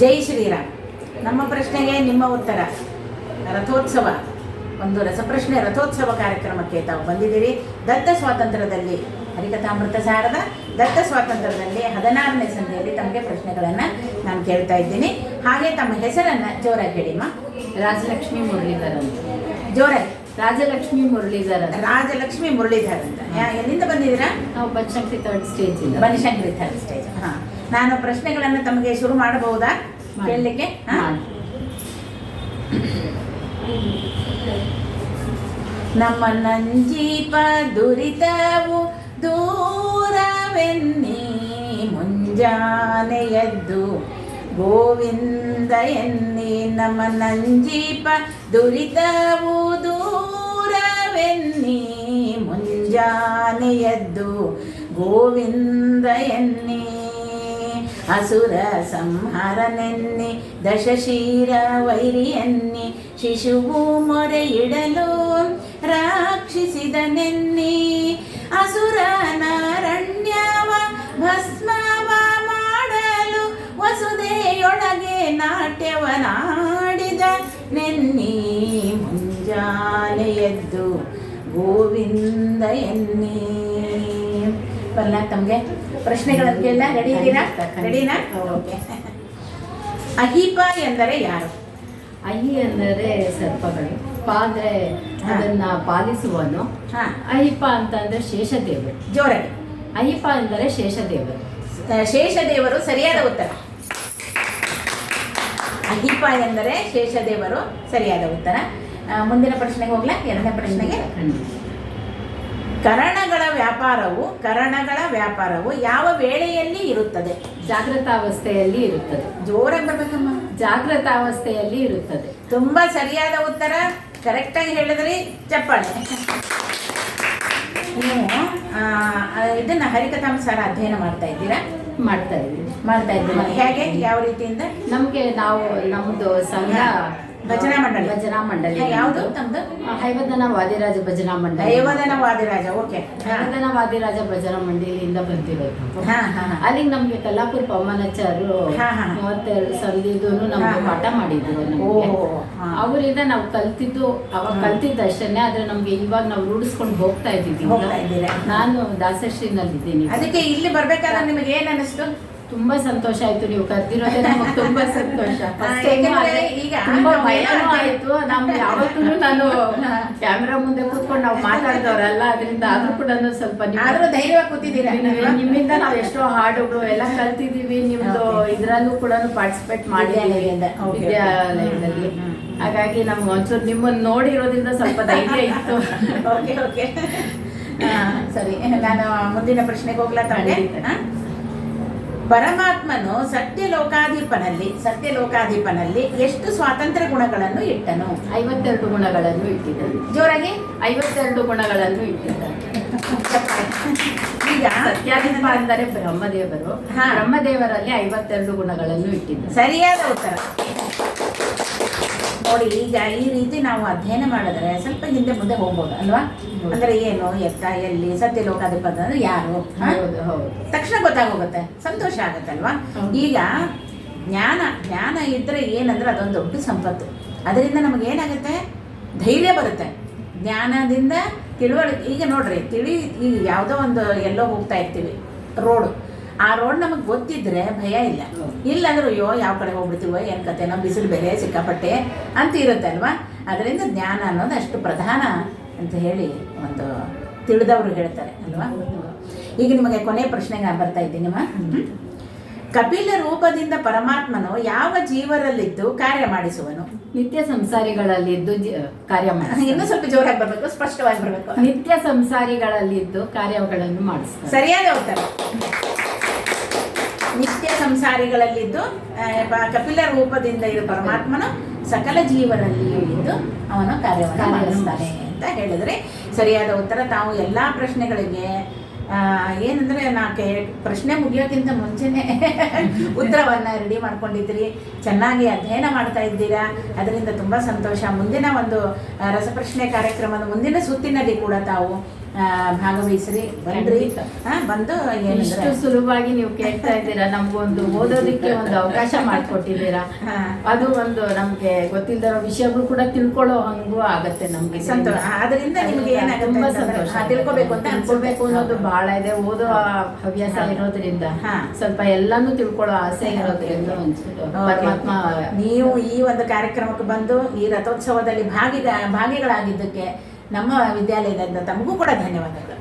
ಜೈ ಶ್ರೀರಾಮ್. ನಮ್ಮ ಪ್ರಶ್ನೆಗೆ ನಿಮ್ಮ ಉತ್ತರ. ರಥೋತ್ಸವ. ಒಂದು ರಸಪ್ರಶ್ನೆ ರಥೋತ್ಸವ ಕಾರ್ಯಕ್ರಮಕ್ಕೆ ತಾವು ಬಂದಿದ್ದೀರಿ. ದತ್ತ ಸ್ವಾತಂತ್ರ್ಯದಲ್ಲಿ ಹರಿಕಥಾಮೃತ ಸಾರದ ದತ್ತ ಸ್ವಾತಂತ್ರ್ಯದಲ್ಲಿ ಹದಿನಾರನೇ ಸಂಧಿಯಲ್ಲಿ ತಮಗೆ ಪ್ರಶ್ನೆಗಳನ್ನು ನಾನು ಕೇಳ್ತಾ ಇದ್ದೀನಿ. ಹಾಗೆ ತಮ್ಮ ಹೆಸರನ್ನು ಜೋರಾಗಿ ಹೇಳಿಮ್ಮ ರಾಜಲಕ್ಷ್ಮಿ ಮುರಳೀಧರ್ ಅಂತ. ಜೋರಾಗಿ. ರಾಜಲಕ್ಷ್ಮಿ ಮುರಳೀಧರ್ ರಾಜಲಕ್ಷ್ಮಿ ಮುರಳೀಧರ್ ಅಂತ. ಎಲ್ಲಿಂದ ಬಂದಿದ್ದೀರಾ? ನಾವು Banashankari third stage Banashankari third stage ಹಾಂ. ನಾನು ಪ್ರಶ್ನೆಗಳನ್ನು ತಮಗೆ ಶುರು ಮಾಡಬಹುದಾ? ಮಾಡಿ. ಕೇಳಲಿಕ್ಕೆ. ನಮ್ಮ ನಂಜೀಪ ದುರಿತವು ದೂರವೆನ್ನಿ ಮುಂಜಾನೆಯದ್ದು. ಗೋವಿಂದ ಎನ್ನಿ ನಮ್ಮ ನಂಜೀಪ ದುರಿತವು ದೂರವೆನ್ನಿ ಮುಂಜಾನೆಯದ್ದು. ಗೋವಿಂದ ಎನ್ನಿ ಅಸುರ ಸಂಹಾರ ಸಂಹಾರನೆನ್ನಿ ದಶಶೀರ ವೈರಿಯನ್ನಿ ಶಿಶುವು ಮೊರೆಯಿಡಲು ರಾಕ್ಷಿಸಿದನೆನ್ನಿ ಅಸುರ ನಾರಣ್ಯವ ಭಸ್ಮವ ಮಾಡಲು ವಸುದೆಯೊಳಗೆ ನಾಟ್ಯವನಾಡಿದ ನೆನ್ನಿ ಮುಂಜಾನೆಯದ್ದು ಗೋವಿಂದ ಎನ್ನಿ. ತಮಗೆ. ಪ್ರಶ್ನೆಗಳನ್ನು ಕೇಳ ರೆಡಿ ಇದ್ದೀರಾ. ರೆಡಿನಾ. ಓಕೆ ಅಹೀಪ ಎಂದರೆ ಯಾರು? ಅಹಿ ಅಂದರೆ ಸರ್ಪಗಳು. ಪಾ ಅಂದ್ರೆ. ಅದನ್ನ ಪಾಲಿಸುವನು. ಹಾ. ಅಹಿಪ ಅಂತಂದ್ರೆ ಶೇಷದೇವರು. ಜೋರಾಗಿ. ಅಹಿಪ ಅಂದರೆ ಶೇಷದೇವರು. ಶೇಷದೇವರು ಸರಿಯಾದ ಉತ್ತರ. ಅಹಿಪ ಎಂದರೆ ಶೇಷದೇವರು ಸರಿಯಾದ ಉತ್ತರ. ಮುಂದಿನ ಪ್ರಶ್ನೆಗೆ ಹೋಗ್ಲಾ? ಎರಡನೇ ಪ್ರಶ್ನೆಗೆ. ಖಂಡಿತ. ಕರಣಗಳ ವ್ಯಾಪಾರವು ಕರಣಗಳ ವ್ಯಾಪಾರವು ಯಾವ ವೇಳೆಯಲ್ಲಿ ಇರುತ್ತದೆ? ಜಾಗೃತಾವಸ್ಥೆಯಲ್ಲಿ ಇರುತ್ತದೆ. ಜೋರಾಗಿ ಬರಬೇಕಮ್ಮ. ಜಾಗೃತಾವಸ್ಥೆಯಲ್ಲಿ ಇರುತ್ತದೆ. ತುಂಬಾ ಸರಿಯಾದ ಉತ್ತರ ಕರೆಕ್ಟಾಗಿ ಹೇಳಿದ್ರಿ ಚಪ್ಪಾಳೆ. ನೀವು ಇದನ್ನ ಹರಿಕಥಾಂಸಾರ ಅಧ್ಯಯನ ಮಾಡ್ತಾ ಇದ್ದೀರಾ? ಮಾಡ್ತಾ ಇದ್ದೀವಿ. ಮಾಡ್ತಾ ಇದ್ದೀವಿ ಹೇಗೆ? ಯಾವ ರೀತಿಯಿಂದ? ನಮಗೆ ನಾವು ನಮ್ಮದು ಸಂಘ ಭಜನಾ ಮಂಡಳಿ. ಭಜನಾ ಮಂಡಳಿ. ಯಾವುದು? ತಮ್ದು? ಹೈವದನ ವಾದಿರಾಜ ಭಜನಾ ಮಂಡಳಿ. ಹೈವದನ ವಾದಿರಾಜ ಓಕೆ. ಹೈವದನ ವಾದಿರಾಜ ಭಜನಾ ಮಂಡಳಿಯಿಂದ ಬಂದಿರೋದು ಅಲ್ಲಿ ನಮ್ಗೆ ಕಲ್ಲಾಪುರ ಹಾ. ಮೂವತ್ತೆರಡು ಸಂದಿದ್ದು ನಮ್ಗೆ. ಪಾಠ ಮಾಡಿದ್ರು. ಅವರಿಂದ ನಾವು ಕಲ್ತಿದ್ದು ಅವಾಗ ಕಲ್ತಿದ್ದ ಅಷ್ಟನ್ನೇ ಆದ್ರೆ ನಮ್ಗೆ ಇವಾಗ ನಾವು ರೂಢಿಸ್ಕೊಂಡು ಹೋಗ್ತಾ ಇದ್ದೀವಿ. ನಾನು ದಾಸಶ್ರೀನಲ್ಲಿ ಇದ್ದೀನಿ ದಾಸಶ್ರೀನಲ್ಲಿದ್ದೀನಿ. ಅದಕ್ಕೆ ಇಲ್ಲಿ ಬರ್ಬೇಕಾದ್ರೆ ನಿಮಗೆ ಏನ್ ಅನಿಸ್ತು? ತುಂಬಾ ಸಂತೋಷ ಆಯ್ತು ನೀವು ಕರ್ದಿರೋದೇ ನಮಗೆ ತುಂಬಾ ಸಂತೋಷ ಈಗ ತುಂಬಾ ಭಯನೂ ಆಯ್ತು ನಮ್ಗೆ ಯಾವತ್ತೂ ನಾನು. ಕ್ಯಾಮ್ರಾ ಮುಂದೆ ಕೂತ್ಕೊಂಡು ನಾವು ಮಾತಾಡ್ದವ್ರಲ್ಲ ಅದರಿಂದ ಆದ್ರೂ ಕೂಡ ಸ್ವಲ್ಪ ಧೈರ್ಯ ಆದ್ರೂ ಕೂತಿದ್ದೀರಾ ನಿಮ್ಮಿಂದ ನಾವು ಎಷ್ಟೋ ಹಾಡುಗಳು ಎಲ್ಲ ಕಲ್ತಿದೀವಿ ನಿಮ್ದು. ಇದ್ರಲ್ಲೂ ಕೂಡ ಪಾರ್ಟಿಸಿಪೇಟ್ ಮಾಡಿದ್ದೀವಿ. ವಿದ್ಯಾಲಯದಲ್ಲಿ. ಹಾಗಾಗಿ ನಮ್ಗೆ ಒಂಚೂರು ನಿಮ್ಮನ್ನ ನೋಡಿರೋದ್ರಿಂದ ಸ್ವಲ್ಪ ಧೈರ್ಯ ಇತ್ತು ಓಕೆ ಓಕೆ ಸರಿ ನಾನು ಮುಂದಿನ ಪ್ರಶ್ನೆಗೆ ಹೋಗ್ಲಾ. ಆ? ಪರಮಾತ್ಮನು ಸತ್ಯ ಲೋಕಾಧಿಪನಲ್ಲಿ ಸತ್ಯ ಲೋಕಾಧಿಪನಲ್ಲಿ ಎಷ್ಟು ಸ್ವಾತಂತ್ರ್ಯ ಗುಣಗಳನ್ನು ಇಟ್ಟನು? ಐವತ್ತೆರಡು ಗುಣಗಳನ್ನು ಇಟ್ಟಿದ್ದನು. ಜೋರಾಗಿ? ಐವತ್ತೆರಡು ಗುಣಗಳನ್ನು ಇಟ್ಟಿದ್ದಾರೆ ಈಗ ಸತ್ಯಾಧಿಪ ಅಂದರೆ ಬ್ರಹ್ಮದೇವರು. ಹಾ. ಬ್ರಹ್ಮದೇವರಲ್ಲಿ ಐವತ್ತೆರಡು ಗುಣಗಳನ್ನು ಇಟ್ಟಿದ್ದಾರೆ ಸರಿಯಾದ ಉತ್ತರ. ನೋಡಿ ಈಗ ಈ ರೀತಿ ನಾವು ಅಧ್ಯಯನ ಮಾಡಿದ್ರೆ ಸ್ವಲ್ಪ ಹಿಂದೆ ಮುಂದೆ ಹೋಗ್ಬೋದು ಅಲ್ವಾ. ಅಂದ್ರೆ ಏನು ಎತ್ತ ಎಲ್ಲಿ ಸತ್ಯ ಲೋಕಾಧಿಪತಿ ಅಂದ್ರೆ ಯಾರು? ತಕ್ಷಣ ಗೊತ್ತಾಗೋಗುತ್ತೆ ಸಂತೋಷ ಆಗುತ್ತಲ್ವಾ ಅಲ್ವಾ? ಈಗ ಜ್ಞಾನ ಜ್ಞಾನ ಇದ್ರೆ ಏನಂದ್ರೆ ಅದೊಂದು ದೊಡ್ಡ ಸಂಪತ್ತು. ಅದರಿಂದ ನಮಗೆ ಏನಾಗುತ್ತೆ? ಧೈರ್ಯ ಬರುತ್ತೆ. ಜ್ಞಾನದಿಂದ ತಿಳುವಳಿಕೆ ಈಗ ನೋಡ್ರಿ ತಿಳಿ ಈಗ ಯಾವುದೋ ಒಂದು ಎಲ್ಲೋ ಹೋಗ್ತಾ ಇರ್ತೀವಿ ರೋಡು. ಆ ರೋಡ್ ನಮಗೆ ಗೊತ್ತಿದ್ರೆ ಭಯ ಇಲ್ಲ. ಇಲ್ಲ ಅಂದ್ರೆ ಅಯ್ಯೋ ಯಾವ ಕಡೆ ಹೋಗ್ಬಿಡ್ತೀವೋ ಏನು ಕತೆ ನಾವು ಬಿಸಿಲು ಬೇರೆ ಸಿಕ್ಕಾಪಟ್ಟೆ ಅಂತ ಇರುತ್ತೆ ಅಲ್ವಾ ಅದರಿಂದ ಜ್ಞಾನ ಅನ್ನೋದು ಅಷ್ಟು ಪ್ರಧಾನ ಅಂತ ಹೇಳಿ ಒಂದು ತಿಳಿದವರು ಹೇಳ್ತಾರೆ ಅಲ್ವಾ? ಈಗ ನಿಮಗೆ ಕೊನೆ ಪ್ರಶ್ನೆಗೆ ನಾನು ಬರ್ತಾ ಇದ್ದೀನಿ ಕಪಿಲ ರೂಪದಿಂದ ಪರಮಾತ್ಮನು ಯಾವ ಜೀವರಲ್ಲಿದ್ದು ಕಾರ್ಯ ಮಾಡಿಸುವನು? ನಿತ್ಯ ಸಂಸಾರಿಗಳಲ್ಲಿದ್ದು ಕಾರ್ಯ ಇನ್ನೂ ಮಾಡಿಸ್ತಾರೆ ಸ್ವಲ್ಪ ಜೋರಾಗಿ ಬರಬೇಕು ಸ್ಪಷ್ಟವಾಗಿ ಬರಬೇಕು. ನಿತ್ಯ ಸಂಸಾರಿಗಳಲ್ಲಿದ್ದು ಕಾರ್ಯಗಳನ್ನು ಮಾಡಿಸ್ತಾರೆ ಸರಿಯಾದ ಉತ್ತರ. ಸಂಸಾರಿಗಳಲ್ಲಿದ್ದು ಕಪಿಲ ರೂಪದಿಂದ ಇರುವ ಪರಮಾತ್ಮನು ಸಕಲ ಜೀವನಲ್ಲಿಯೂ ಇದ್ದು ಅವನು ಕಾರ್ಯವನ್ನು ಮಾಡಿಸ್ತಾನೆ ಅಂತ ಹೇಳಿದ್ರೆ ಸರಿಯಾದ ಉತ್ತರ. ತಾವು ಎಲ್ಲ ಪ್ರಶ್ನೆಗಳಿಗೆ ಏನಂದ್ರೆ ನಾ ಕೇ, ಪ್ರಶ್ನೆ ಮುಗಿಯೋಕ್ಕಿಂತ ಮುಂಚೆನೆ ಉತ್ತರವನ್ನ ರೆಡಿ ಮಾಡ್ಕೊಂಡಿದ್ರಿ ಚೆನ್ನಾಗಿ ಅಧ್ಯಯನ ಮಾಡ್ತಾ ಇದ್ದೀರಾ? ಅದರಿಂದ ತುಂಬ ಸಂತೋಷ. ಮುಂದಿನ ಒಂದು ರಸಪ್ರಶ್ನೆ ಕಾರ್ಯಕ್ರಮದ ಮುಂದಿನ ಸುತ್ತಿನಲ್ಲಿ ಕೂಡ ತಾವು ಭಾಗವಹಿಸ್ರಿ. ಬಂದ್ರಿ. ಬಂದು ಎಷ್ಟು ಸುಲಭವಾಗಿ ನೀವು ಕೇಳ್ತಾ ಇದ್ದೀರಾ? ನಮ್ಗೊಂದು ಓದೋದಿಕ್ಕೆ ಒಂದು ಅವಕಾಶ ಮಾಡಿಕೊಟ್ಟಿದ್ದೀರಾ? ಅದು ಒಂದು ನಮ್ಗೆ ಗೊತ್ತಿಲ್ಲದ ವಿಷಯಗಳು ಕೂಡ ತಿಳ್ಕೊಳ್ಳೋ ಹಂಗೂ ಆಗತ್ತೆ ನಮ್ಗೆ ಸಂತೋಷ. ಆದ್ರಿಂದ ನಿಮ್ಗೆ ತುಂಬಾ ಸಂತೋಷ ತಿಳ್ಕೊಬೇಕು ಅಂತ ಅನ್ಕೊಳ್ಬೇಕು ಅನ್ನೋದು ಬಹಳ ಇದೆ. ಓದೋ ಹವ್ಯಾಸ ಇರೋದ್ರಿಂದ ಸ್ವಲ್ಪ ಎಲ್ಲಾನು ತಿಳ್ಕೊಳ್ಳೋ ಆಸೆ ಇರೋದ್ರಿಂದ ಪರಮಾತ್ಮ ನೀವು ಈ ಒಂದು ಕಾರ್ಯಕ್ರಮಕ್ಕೆ ಬಂದು ಈ ರಥೋತ್ಸವದಲ್ಲಿ ಭಾಗಿದ ಭಾಗಿಗಳಾಗಿದ್ದಕ್ಕೆ ನಮ್ಮ ವಿದ್ಯಾಲಯದಿಂದ ತಮಗೂ ಕೂಡ ಧನ್ಯವಾದಗಳು.